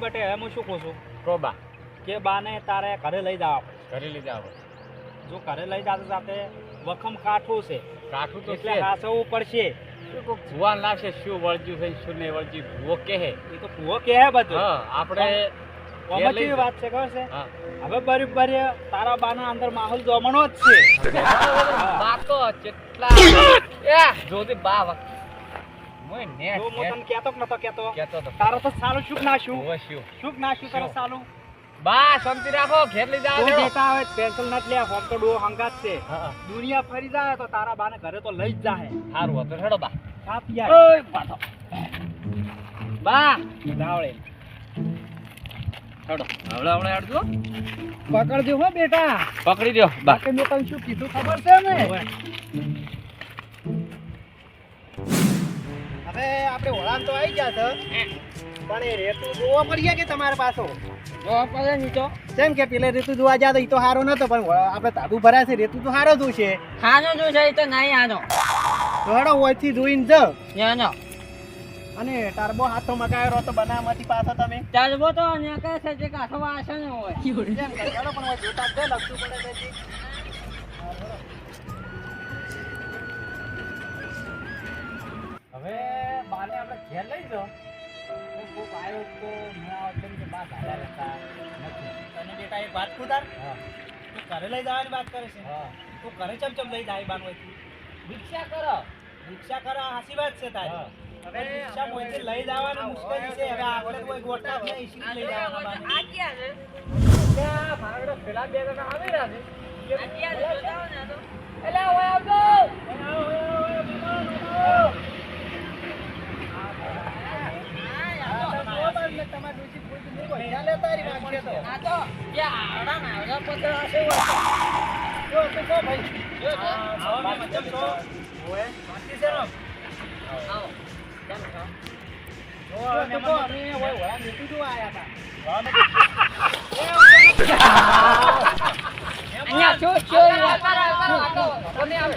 બટે હવે હું શું કહું છું? તો બા. કે બાને તારે ઘરે લઈ જવા ઘરે લઈ જાવ જો ઘરે લઈ જાતે સાથે વખમ કાઠું છે. કાઠું તો એટલે હાસવું પડશે. કોક લાગશે શું વળજ્યું છે શું નહીં વળજ્યું ભૂવો કહે. એ તો ભૂવો કે હે બધું આપણે કોમેડી વાત છે ખબર છે? હવે બરાબર તારા બાના અંદર માહોલ જમણો જ છે. બા તો કેટલા જોતી બા વખત. મોય નેટ જો હું તને કેતો નતો કહેતો કહેતો તો. તારો તો સારું શુક ના શું? ભૂવો શું શુક ના શું? તારે? સારું બા શાંતિ રાખો ઘેર લઈ જાવ તું બેટા હવે ટેન્શન નથી લે ફોન તો ડો હંગાત છે. દુનિયા ફરી જાય તો તારા બાને ઘરે તો લઈ જ જાહે. સારું હતું હેડો બા. ચા પીયા. ઓય પાછો બા. જાવળે હેડો. હવળે હવળે હેડજો પકડજો હો બેટા. પકડી દો બા. બાકી મેં તને શું કીધું ખબર છે ને? હવે આપણે વળામ તો આવી ગયા છે પણ એ રેતુ જોવા મળીએ કે તમારે પાછો? જોવા પડે નહીં તો. કેમ કે પેલે રેતું જોવા તો એ તો સારો નતો પણ આપણે તાબુ ભરાય છે રેતું તો સારો જ છે હાનો જો છે તો નહીં સારો ઘણો ઓછી જોઈને જ. યાનો અને ટર્બો હાથો મગાવ્યો તો બનાવમાંથી પાછો તમે. ચાલવો તો અહીંયા કહે છે જે કાઠો ને હોય. કેમ કે પણ જોતા જ છે, લગતું પડે તો કોક આવ્યો તો ન કે બા ધારા રહેતા તને બેટા એક વાત કુદાર તું ઘરે લઈ જવાની વાત કરે છે? તું ઘરે ચમ ચમ લઈ જાય બાન રિક્ષા કરો. રિક્ષા કરો આ વાત છે તારી. હવે રિક્ષા મોયથી લઈ જવાનું મુશ્કેલ છે. હવે આપણે કોઈ ગોટા નહીં ઈસી લઈ જવાના આ ક્યાં છે? ત્યાં મારા પેલા બે જણા આવી રહ્યા છે? ને તો એટલે ઓય આવજો આ તો જે આવડા ને આવડા પતરા છે હોય. આવો કેમ છો અહીંયા છો છો વાતારા વાતારા કોને આવે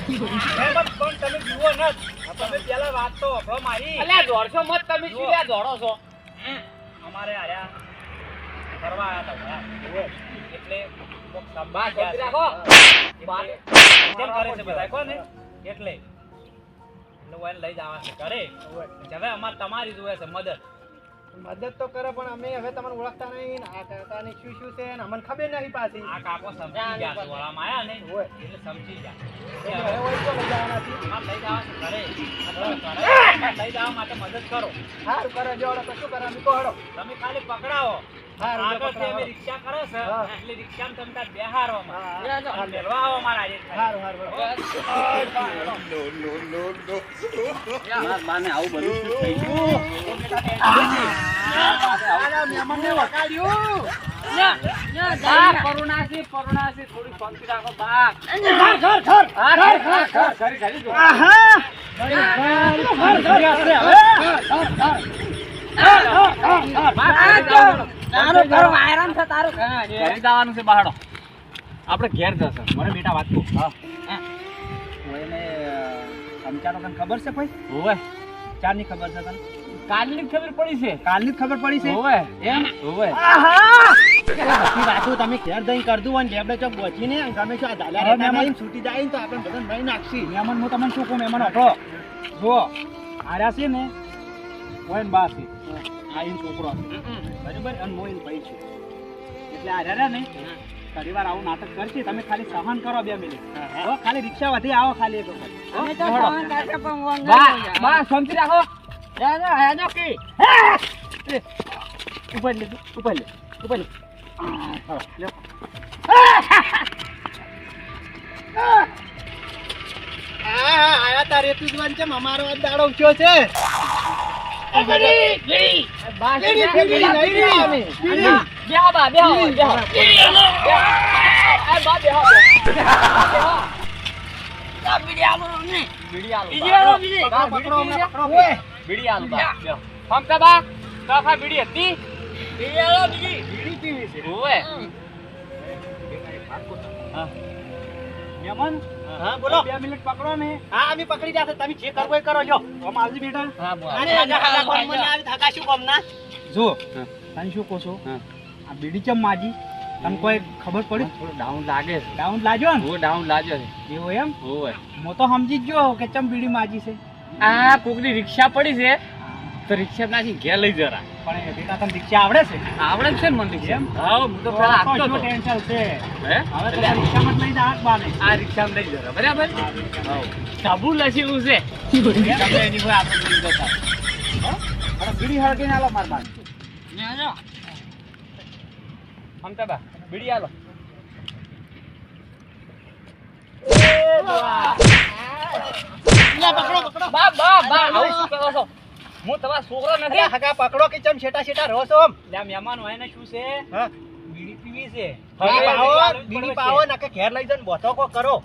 ના તો મારો. અલ્યા મત તમે શું દોડો છો અમારે આયા ફરવા આયા હતા ઘોડા. એટલે સંભાળ રાખો. કેમ કરે છે બધા કોને? એટલે એટલે એને લઈ જવા છે ઘરે. હવે અમારે તમારી જોવે છે મદદ. મદદ તો કરે પણ અમે હવે તમને ઓળખતા નહીં આ કરતા નહીં શું શું છે ને અમને ખબર નહીં પાછી. આ કાકો સમજી ગયા છે વળામાં આયા ને એટલે સમજી ગયા. હવે હોય તો લઈ જવાના છે. આ લઈ જવા ઘરે લઈ જવા માટે મદદ કરો. સારું કરો જોડો તો શું કરે અમે તો હડો. તમે ખાલી પકડાવો. આગળથી અમે રિક્ષા કરો છે એટલે રિક્ષામાં તમે તાર બેહારો અમારે. મેળવા આવો આજે સારું સારું બાને આવું બધું થઈ ગયું? બા કરુણાસી કરુણાસી થોડી પંક્તિ રાખો બાપ. હા ઘર ઘર ઘર ઘર ઘર જો તારું ઘર વાયરામ છે તારું ઘર. જવાનું છે બહાડો. આપણે ઘેર જશે મને બેટા વાત કહું. કોઈને સમાચારો તને ખબર છે કોઈ? હોવે. ચારની ખબર છે તને? કાલની ખબર પડી છે. કાલની ખબર પડી છે? હોવે. એમ? હોવે. બધી વાતો તમે ઘેર દઈ કરજો અને લેબડે ચોક પહોંચીને ગમે શું આ હવે રહેતા મહેમાન- છૂટી જાય તો આપણે બધા ભાઈ નાખશી. મહેમાન હું તમને શું કહું મહેમાન હટો. જો આર્યા છે ને કોઈ બા છે. આ એનો છોકરો બરાબર? અને હું એનો ભાઈ છું. એટલે આ રહ્યા નહીં ઘણી વાર આવું નાટક કરશે તમે ખાલી સહન કરો બે મિનિટ. હો, ખાલી રિક્ષા વધી આવો ખાલી એક વખત. હો? અમે તો હેડો. સહન કરશે પણ વન બા નહીં હોય. બા શાંતિ રાખો. હેનો, હેનો કી. ઉપર લે ઉપર લે ઉપર લે. હા, આયા તારે તું જવાન છે અમારો આ દાડો ઉઠ્યો છે. બીડી હતી. બીડી પીવી છે હા બોલો. બે મિનિટ પકડો ને. હા અમે પકડી જશે તમે જે કરવો એ કરો લ્યો. આમ આવજી બેટા. હા બોલ. અને હગા હગા કોણ મને આવી હગા શું કામના? જો તમે શું કહો છો? હા. આ બીડી ચમ માજી? તમને કોઈ ખબર પડી? થોડું ડાઉન લાગે છે. ડાઉન લાજો ને. ઓ ડાઉન લાજો છે. એવો એમ? હોય. હું તો સમજી જ ગયો કે ચમ બીડી માજી છે. આ કોકની રિક્ષા પડી છે. તો રિક્ષા નાખી ઘેર લઈ જરા. પણ બેટા તને રિક્ષા આવડે છે? આવડે છે ને મને રિક્ષા? હા હું તો પેલા આપતો હતો. ટેન્શન છે? હે? હવે તો રિક્ષામાં લઈ જા હાથ બાને. આ રિક્ષામાં લઈ જરા. બરાબર? સાબુ લસેલું છે. તમે એની કોઈ આપણે લઈ જતા. અને બીડી હળગીને આલો માર બાન. ને આજો. ફમતા બા બીડી આલો પકડો પકડો. બા બા બા આવું શું કરો છો? હું તમારો છોકરો નથી. હગા પકડો કે ચમ છેટા છેટા રહો છો આમ લે મહેમાન હોય ને શું છે? હા? બીડી પીવી છે. હવે પાવો બીડી બીડી પાવો ના કે ઘેર લઈ જઈને બોથો કો કરો.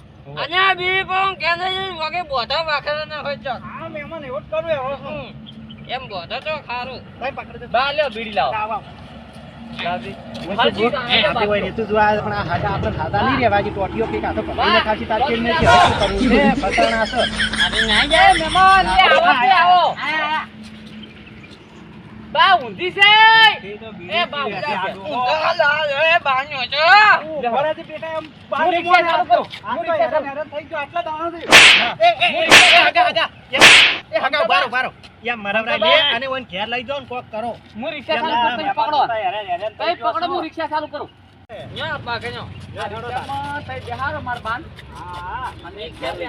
અને આ બીડી ક્યાં થઈ જાય? વગે બોથો વાખરે ના હોય તો. હા મહેમાન એવું જ કરું હવે. શું એમ બોથો તો ખારું. ભાઈ પકડી દે. બા લ્યો બીડી લાવો. આવ, મહેમાન. આવો બા ઊંધી છે એ બા એ છે બાન્યો છે ઊભો બેટા, એમ ને હેરાન થઈ ગયો, આટલા દાણા એ, એ, એ, હગા, હગા. એ, હગા, ઊભા રહો, ઊભા રહો. લે અને ઓન ઘેર લઈ જાઓ ને કોક કરો હું રિક્ષા ચાલુ ના, કરું પકડો થઈ પકડો હું રિક્ષા ચાલુ કરું યા પાકે ન્યો. આ. રિક્ષામાં તઈ બેહારો માર બાન હા. અને ઘેર લઈ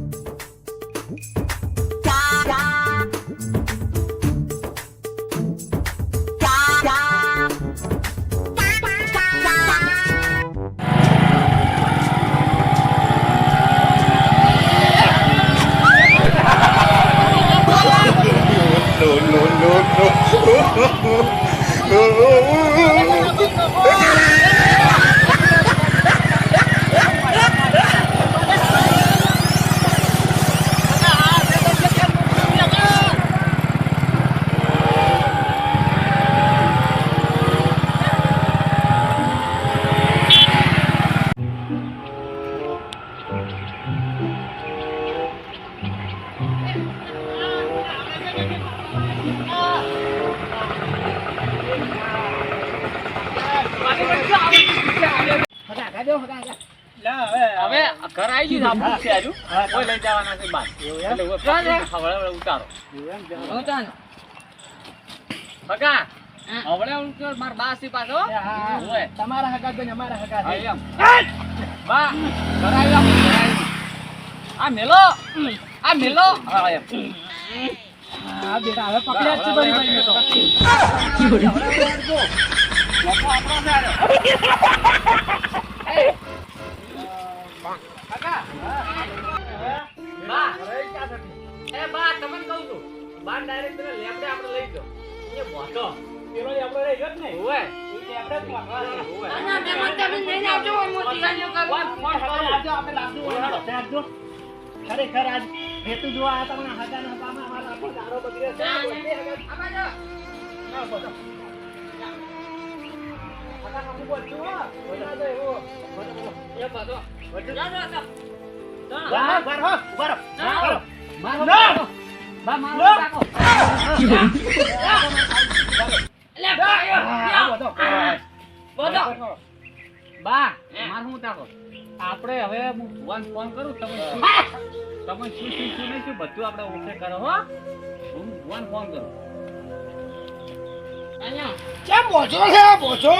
લઈ જવાના છે બાર. એવું એમ? એટલે હવે પકડીને હવળે હવળે ઉતારો. એવું એમ, જરા. હું ચાલ. ભગા, હા. હવળે ઉતાર, માર બા છે પાછો. હા, હા, ઓય. તમારા હગા તો ને અમારા હગા હા, છે. એમ. બા, ઘર આવી આપણું, ઘર આવી. આ મેલો આ મેલો હા, એમ. હા, બેટા, હવે પકડ્યા જ છે બરી બરીને તો. બા, એ બા, તમને કહું છું. બા લેબડે આપણે લઈ જાઓ. એ ભોંતો. પેલો આપણો રહી ગયો ને. જ વાંચવાનો. ઓય. આના મહેમાન તમે લઈને. ખરેખર આજ હેતુ જોવા આ તમને હગા હગામાં અમારા આખો દાડો બગડ્યો. ના. એ બધો. બા, મારો હા, તાકો આપણે હવે હું ભગવાન ફોન કરું તમે તમે શું શું શું નહીં શું બધું આપણે ઓકે કરો હો હું ભગવાન ફોન કરું. કેમ બોજો છે બોજો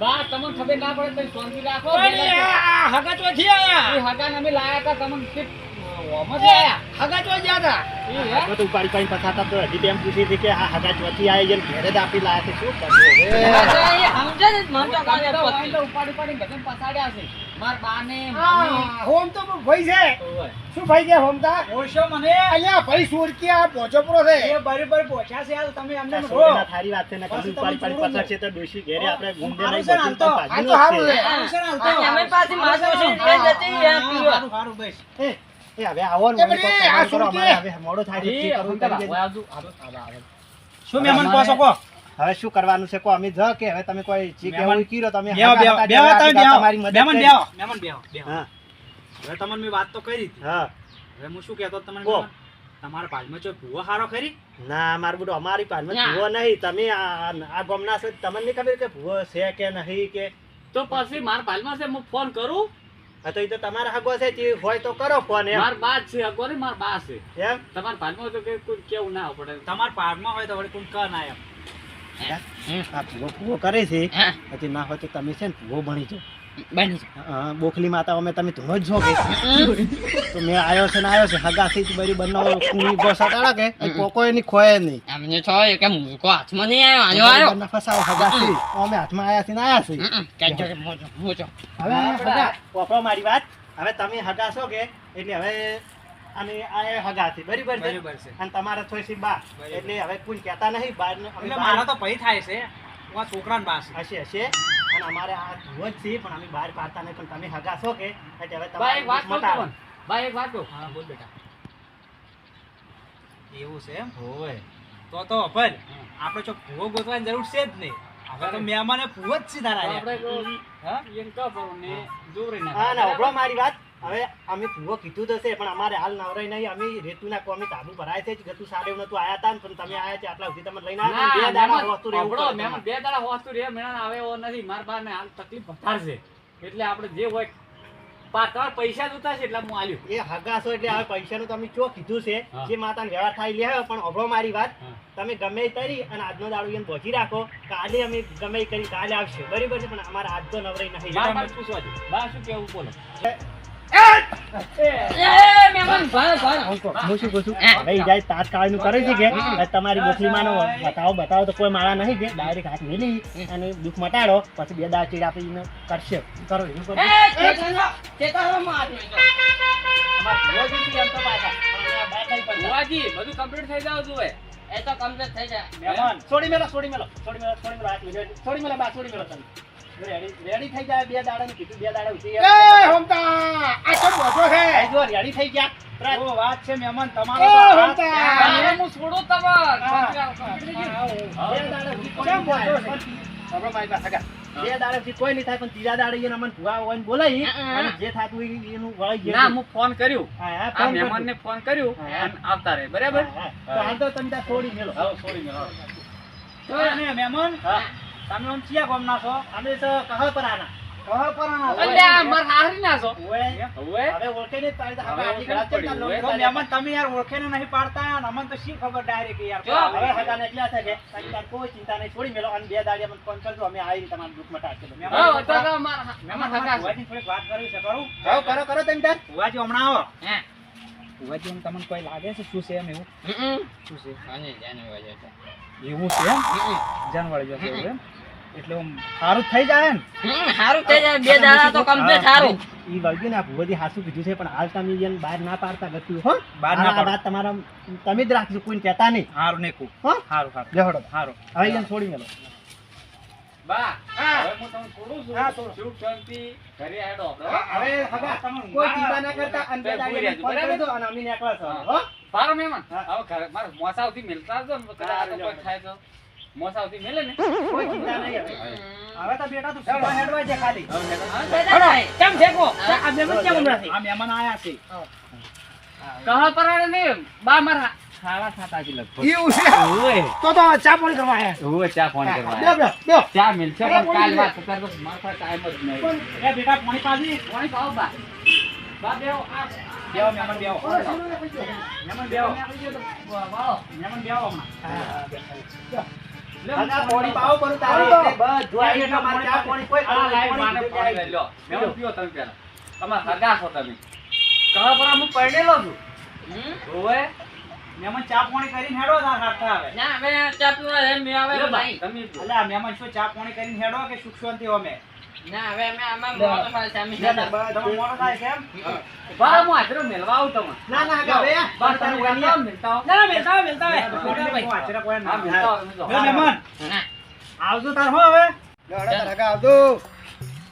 બા તમને ખબર ના પડે તમે શાંતિ રાખો હગા ચોથી આયા. એ અમે લાયા હતા તમને બધું ઉપાડી પાડી પસાતા તો હજી તેમ પૂછી હતી કે આ હગા ચોથી આવી છે ઘેરે જ આપી લાયા છે શું કરવું ઉપાડી ઉપાડીને ગધેડ પસાડ્યા છે. માર બાને હોમ તો ભાઈ છે. શું ભાઈ છે હોમ તા? ઓળશો મને. અહીંયા ભાઈ સુરકિયા પહોંચો પૂરો છે. એ બરાબર પહોંચ્યા છે યાર તમે અમને આ થારી વાત છે ને પાછું કદી પાડી જોડો પસાડશે તો ડોશી ઘેરે આપણે ગુંડે નહીં છે ને તો. જ છે. હારું છે. તો. આ અમે પાછી માથું છે, જતી રહ્યા પીવા. હારું, હારું, બસ. એ હવે આવો ને આ મોડો થાય. શું મહેમાન કહો છો હવે શું કરવાનું છે કો અમે જ કે હવે તમે કોઈ ચીક મહેમાન- એવું કીરો તમે બેહો, બેહો, બેહો, તમે બેહો. મદદ મહેમાન. બેહો, મહેમાન બેહો, બેહો. હા હવે તમને મે વાત તો કરી હતી. હા હવે હું શું કહેતો હતો તમને કહો. તમારા પાલમાં જો ભૂવો હારો ખરી ના મારું બધું અમારી પાલમાં. ભૂવો નહીં તમે આ ગામના છો તમને ખબર કે ભૂવો છે કે નહીં કે તો પછી મારા પાલમાં છે હું ફોન કરું હા તો એ તો તમારા હગો છે તે હોય તો કરો ફોન એમ. માર બા છે હગો ને માર બા છે. એમ? તમારા ભાલમાં તો કે કોઈ કેવું ના પડે તમારા પાડમાં હોય તો વળી કોણ ક ના એમ. આ ભૂવો ભૂવો કરે છે. પછી ના હોય તો તમે છે ને ભૂવો ભણી બની બોખલી માતા અમે તમે જ છો કે? તો મેં આવ્યો છે ને આવ્યો છે હગા થી બરી બનાવો કુણી ગો સટાડા કે? કોકો એની ખોય નહીં. અમને છો એ કે મૂકો હાથમાં નહીં આવ્યો, આવ્યો બંને ફસાવો હગા થી અમે હાથમાં આયા છે ને આયા છે કે મોજો, મોજો. હવે હગા પોપડો મારી વાત. હવે તમે હગા છો કે? એટલે હવે અમે આ હગાથી. બરાબર છે? બરાબર છે. અને તમારે થોડી સી બા એટલે હવે કોઈ કહેતા નહીં બાર એટલે મારા તો ભય થાય છે. હું આ છોકરાને બાસ હશે હશે. અને અમારે આ ધુવો જ છે પણ અમે બહાર પાડતા નહીં પણ તમે હગા છો કે? એટલે હવે તમારે એક વાત કહું. તમને. એક વાત કહું. હા બોલ બેટા. એવું છે એમ? હોય. તો તો પણ આપણે જો ભૂવો ગોતવાની જરૂર છે જ નહીં. હવે તો મહેમાને ભૂવો જ સીધા તારા આપણે હા? એમ કહો ને દોરી નાખો. ના મારી વાત. હવે અમે પૂરો કીધું તો પણ અમારે હાલ નવરાય નહીં અમે રેતુના કોમી તાબુ ભરાય છે ગતું ગતું સાડે નતું આયા તા ને પણ તમે આયા છે આટલા સુધી તમે લઈને આવ્યા બે દાડા હોતું રહેવું મેમ બે દાડા હોતું રહે, મહેમાન આવે એવો નથી. માર બાર ને હાલ તકલીફ વધારે છે. એટલે આપણે જે હોય પાતળ પૈસા જોતા છે એટલે હું આલ્યું. એ હગાસો એટલે હવે પૈસાનું તમે ચો કીધું છે. જે માતાને વ્યવહાર થાય લે પણ અભો મારી વાત તમે ગમે તરી અને આજનો દાડો એમ પહોંચી રાખો કાલે અમે ગમે કરી કાલે આવશે બરાબર છે પણ અમારા આજ તો નવરાઈ નહીં. બા શું કેવું બોલો છું છે તમારી મુસ્લિમાનો બતાવો બતાવો તો કોઈ માળા નહીં કે ડાયરેક્ટ હાથ મેલી અને દુઃખ મટાડો પછી બે દાળ ચીડ આપીને કરશે કરો એવું કરો બધું complete થઈ જાવ જોઈએ. એ તો complete થઈ જાય. છોડી મેલો છોડી મેલો છોડી મેલો છોડી મેલો હાથ. છોડી મેલો, બા, છોડી મેલો તમે રેડી રેડી થઈ જાય બે દાડા કીધું બે દાડા ઉઠી ગયા. જો રેડી થઈ ગયા. ઓ વાત છે મહેમાન તમારો તો હાથ- હમતા. હવે હું. છોડું તમાર. હા. હા. બે દાડાથી કોઈ નહીં થાય. મારી પાસે હગા. બે દાડાથી કોઈ નહીં થાય પણ ત્રીજા દાડે એને ભૂવા હોય ને બોલાવી. અને જે થાતું એનું વળી જે ના, હું ફોન કર્યું. હા, હા, આ ફોન કર્યું હા. અને આવતા રહે બરાબર? હા, હા. તો હાલ તો તમે ત્યાં છોડી મેળો હવે છોડી મેળો તો મહેમાન હા. તમે આમ ચિયા ગામના છો? અમે તો કહો પર આના કહો પરાના છો. અલ્યા, માર હારી ના છો. ઓએ હવે? હવે ઓળખે ને તારી હવે આટલી ઓળખાણ છે લોકો મહેમાન તમે યાર ઓળખે ને નહીં પાડતા અને અમને તો શી ખબર ડાયરેક્ટ યાર. હવે હગાને ને એટલા કે તારી તાર કોઈ ચિંતા નહીં છોડી મેલો. અને બે દાડી અમને ફોન કરજો અમે આવી તમારું દુઃખ મટાડશે. હા, તો તો માર મહેમાન છે. થોડીક વાત કરવી છે કરું? જાઓ, કરો કરો તમે તાર ભુવાજી હમણાં આવો. હા. ભુવાજી એમ તમને કોઈ લાગે છે શું છે એમ એવું? હમ. શું છે? એવું છે જાનવાળી જશે એવું એમ? એટલે સારું થઈ જાય ને? સારું હારું થઈ જાય. બે દાડા તો complete સારું. ઈ વળગ્યું ને આ ભુવોથી હાસું કીધું છે પણ હાલ તમે એને બહાર ના પાડતા ગતું હો? બહાર ના પાડતા. તમારા તમે જ રાખજો કોઈ કહેતા નહીં. સારું ને કું હો? સારું સારું લેવડો સારું હવે એને છોડી મેલો. બા હવે હું તમને છોડું છું હા, તો શુભ શાંતિ ઘરે આડો હવે તમે કોઈ ચિંતા ના કરતા અંદર બે દાડિયા ફોન દો અને અમે નીકળો છો હો? પારો મહેમાન. હવે ઘરે મારે મોસાવથી મિલતા જ કદાચ આ તો કોઈ થાય તો? મોસાવથી મિલે ને? કોઈ ચિંતા નહીં હવે. તો બેટા તું સીધા હેડવા છે ખાલી. કેમ ફેંકો આ મહેમાન કેમ હમણાં છે? આ મહેમાન આયા છે. કહા પરાડે ને બા મારા ખાવા ખાતા છે લગભગ. એવું છે ઓય તો તો ચા પાણી કરવા આયા. ઓય ચા ફોન કરવા આવ્યા. બેહો, બેહો. ચા મિલશે અરે, પણ કાલ વાત અત્યારે તો મારા ટાઈમ જ નહીં. એ બેટા પાણી પાજી પાણી પાવો બા. બા બેહો આ. બેહો મહેમાન બેહો. મહેમાન બેહો. વાળો મહેમાન બેહો હમણાં. પોણી પાવો પડું તારે હા, બધું. તમારે ચા પોણી કોઈ આ લાઈવ માને પાણી લઈ મેં પીવો તમે પહેલા. તમારે સગા છો તમે. કહો પણ હું પરણેલો છું. હમ? ઓવે. ચા પાણી કરીને હેડો તાર હાથે આવે ના હવે ચા પીવા એમ મેં આવે લે તમે. અલ્યા શું ચા પાણી કરીને હેડો કે સુખ શાંતિ અમે ના હવે અમે આમાં. મોટો થાય છે અમે તમે મોડો થાય છે એમ? બા, હું હાજરો મેલવા આવું તમને. ના ના હવે. બા, તમે મિલતા હો. ના મેલતા મિલતા નહીં, હાજરા કોઈ ના મિલતા મહેમાન. આવજો તાર હો હવે. લો, હળો તાર કાકા, આવજો.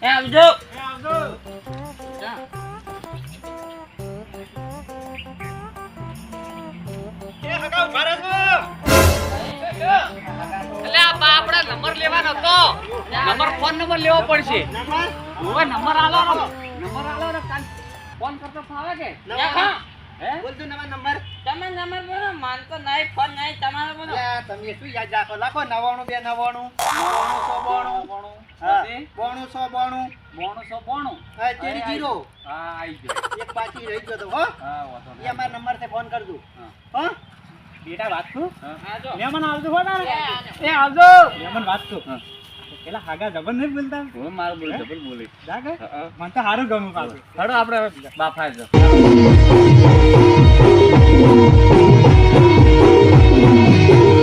એ આવજો. એ આવજો. જા. એ હગા ઊભા રહેજો એટલે આ બા આપણે નંબર લેવાનો હતો નંબર ફોન નંબર લેવો પડશે. નંબર? ઓવે, નંબર આલો. નંબર આલો ને, ફોન કરતો ફાવે કે? હે. બોલ તું નવા નંબર. તમે નંબર બોલો માન તો નહીં ફોન નહીં તમારો બોલો. તમે શું યાદ રાખો? લખો નવાણું બે નવાણું. સો બોણું? બોણું સો બોણું. બોણું સો બોણું? હા, તેરી જીરો. હા આઈ ગયો. એક બાકી રહી ગયો તો હો. હા એ. અમારા નંબરથી ફોન કરજો. હા. હો? બેટા વાત. આવજો. મહેમાન આવજો હો એ આવજો. મહેમાન વાત હા. પેલા હાગા જબર નહીં બોલતા? હું મારું બોલી ડબલ બોલી. જા કે? હા, હા. મને તો સારું ગમ્યું પાછું. હેડો આપણે બાફા જ